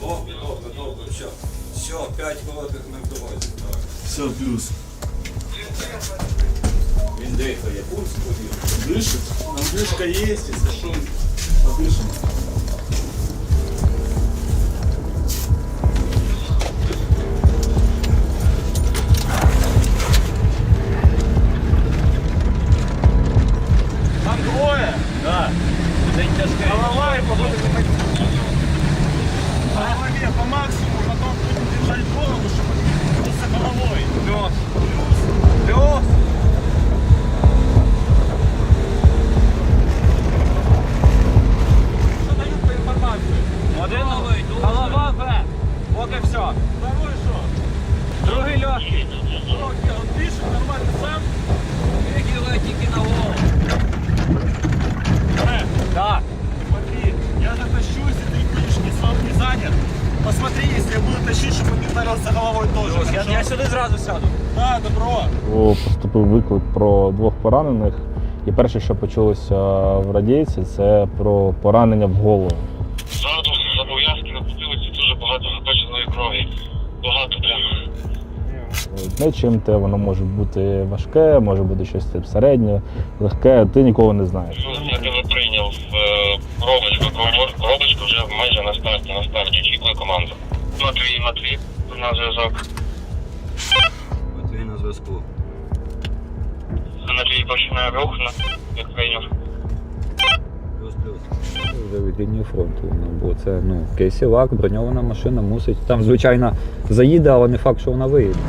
Добре, добре, добре, все. Все, п'ять коротких ми в дорозі. Так. Все, плюс. Він дихає, пульс повів. Дышит. Дышка есть, если что. Подышим. Там Голова и походу по голове по максимуму, потом будем держать голову, чтобы за головой. Плюс. Плюс. Плюс. Я буду тащить, чтобы ты ударился головой тоже. Я, я сюда сразу сяду. Да, добро. О, Поступив виклик про двох поранених. І перше, що почулося в радійці, це про поранення в голову. Ззаду зобов'язки на потилиці дуже багато запеченої крові. Багато прямо. Не чим те воно може бути важке, може бути щось середнє, легке, ти нікого не знаєш. Я тебе прийняв в Матвій, Матвій, на зв'язок. Матвій на зв'язку. Матвій починає рух, на як прийняв. Вже від лінії фронту вона, бо це ну, кейсівак, броньована машина мусить. Там, звичайно, заїде, але не факт, що вона виїде.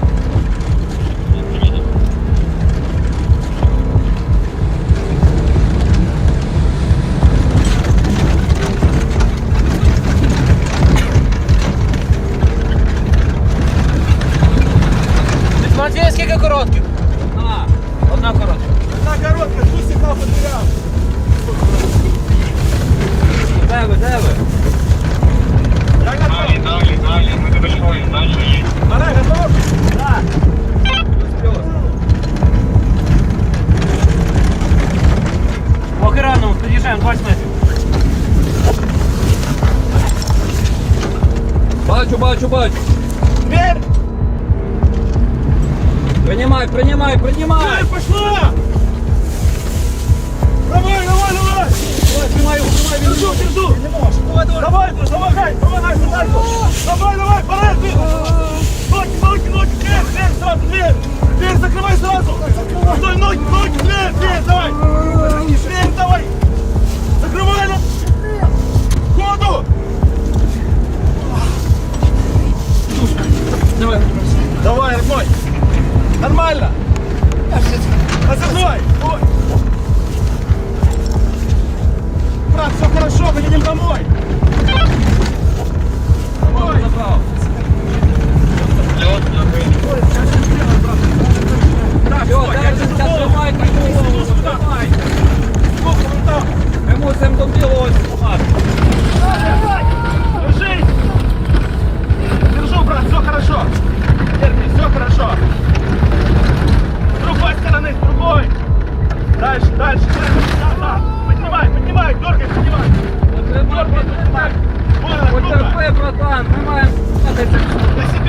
Бачу, бачу, бачу. Дверь! Приймай, приймай, приймай! Дверь пошла! Давай, давай, давай! Давай, тримай, його, тримай, він Держу, держу! Давай, давай! Давай, помогай, помогай, помогай! Давай, давай, ты! Ноги, ноги, ноги, дверь, дверь, сразу, дверь! Дверь закрывай сразу! Стой, ноги, ноги, дверь, дверь, давай! Дверь, давай! Нормально! Озерной! Ой! Брат, все хорошо, мы едем домой! Домой!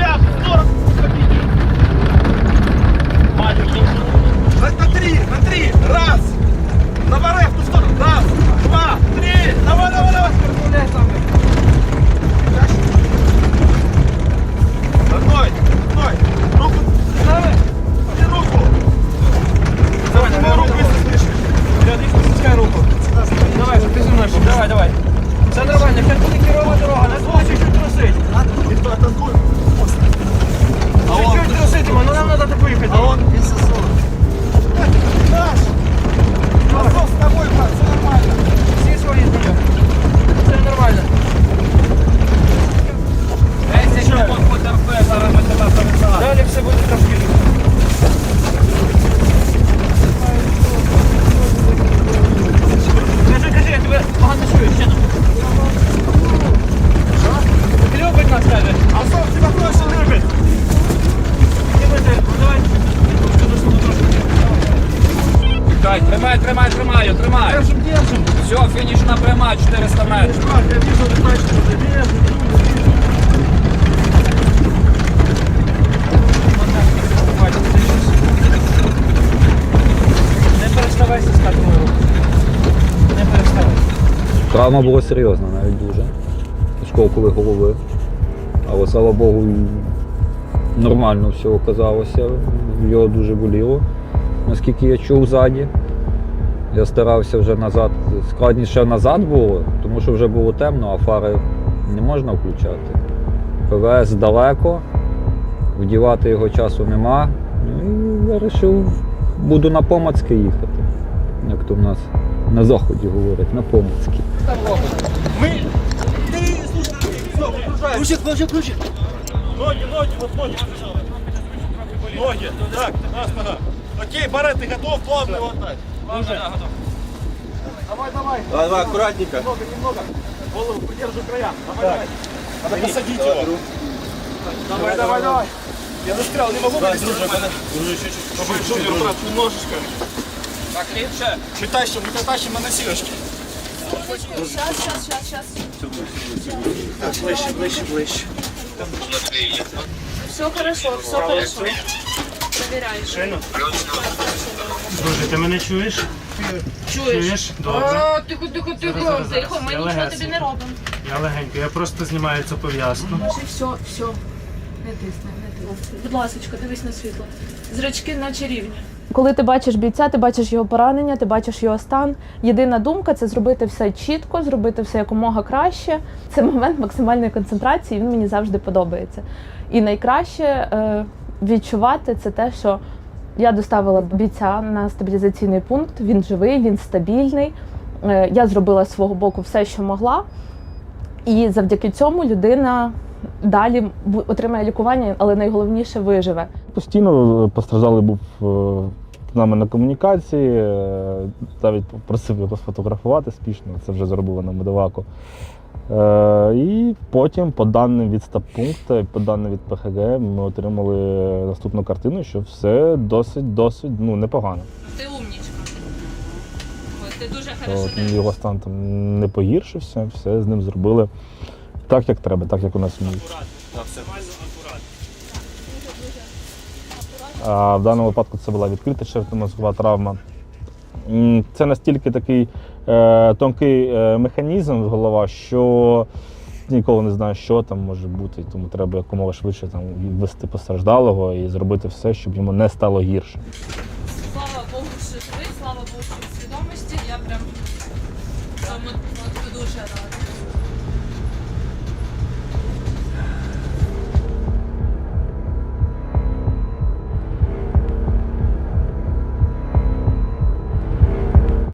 50, 40 копійки. Маленький. На три, на три. Раз. Наверх, в ту сторону. Раз, два, три. Давай, давай, давай. Переправляй сам. Тримай, тримай, тримай, тримай. Держим, держим. фінішна пряма 400 метрів. Я вижу, не бачу, що Не переставай стискати мою руку. Не переставай. Травма була серйозна, навіть дуже. Осколкові голови. Але слава Богу, нормально все оказалося. Його дуже боліло, наскільки я чув ззаді. Я старався вже назад. Складніше назад було, тому що вже було темно, а фари не можна включати. ПВС далеко, вдівати його часу нема. Ну і вирішив, буду на Помацьке їхати. Як то в нас на заході говорять, на Помацьке. Ключик, ключик, ключик. Ноги, ноги, вот ноги. Ноги. Так, раз, нога. Окей, Барет, ты готов? Плавно вот так. Уже. Давай, давай. Давай, давай, аккуратненько. Немного, немного. Голову придержу края. Давай, давай. Надо посадить его. Давай, давай, давай. Я застрял, не могу вылезти. Давай, Джуниор, брат, немножечко. Так, ліпше. Мы тащим, мы тащим на носилочке. Сейчас, сейчас, сейчас, сейчас. Так, ближе, ближе, ближе. Все хорошо, все хорошо. Проверяешь. Шину. Ти мене чуєш? Чуєш? Чуєш? Добре. О, тихо, тихо, тихо. зараз, Тихо, ми я нічого тобі не робимо. Я легенько, я просто знімаю цю пов'язку. Може, все, все. Не тисни, не тисни. Будь ласка, дивись на світло. Зрачки наче рівні. Коли ти бачиш бійця, ти бачиш його поранення, ти бачиш його стан. Єдина думка це зробити все чітко, зробити все якомога краще. Це момент максимальної концентрації. Він мені завжди подобається. І найкраще е, відчувати це те, що я доставила бійця на стабілізаційний пункт. Він живий, він стабільний. Е, я зробила з свого боку все, що могла. І завдяки цьому людина далі отримає лікування, але найголовніше виживе. Постійно постраждалий був е, нами на комунікації, е, навіть просив його сфотографувати спішно, це вже зробили на Медоваку. Е, І потім, по даним від стаб-пункту, по даним від ПХГ, ми отримали наступну картину, що все досить, досить ну, непогано. Ти умнічка. Ти дуже От, його стан там не погіршився, все з ним зробили так, як треба, так, як у нас вміють. В даному випадку це була відкрита черепно-мозгова травма. Це настільки такий е, тонкий е, механізм голова, що ніколи не знаю, що там може бути, тому треба якомога швидше там ввести постраждалого і зробити все, щоб йому не стало гірше. Слава Богу, що живий, слава Богу, що в свідомості. Я прям дуже рада.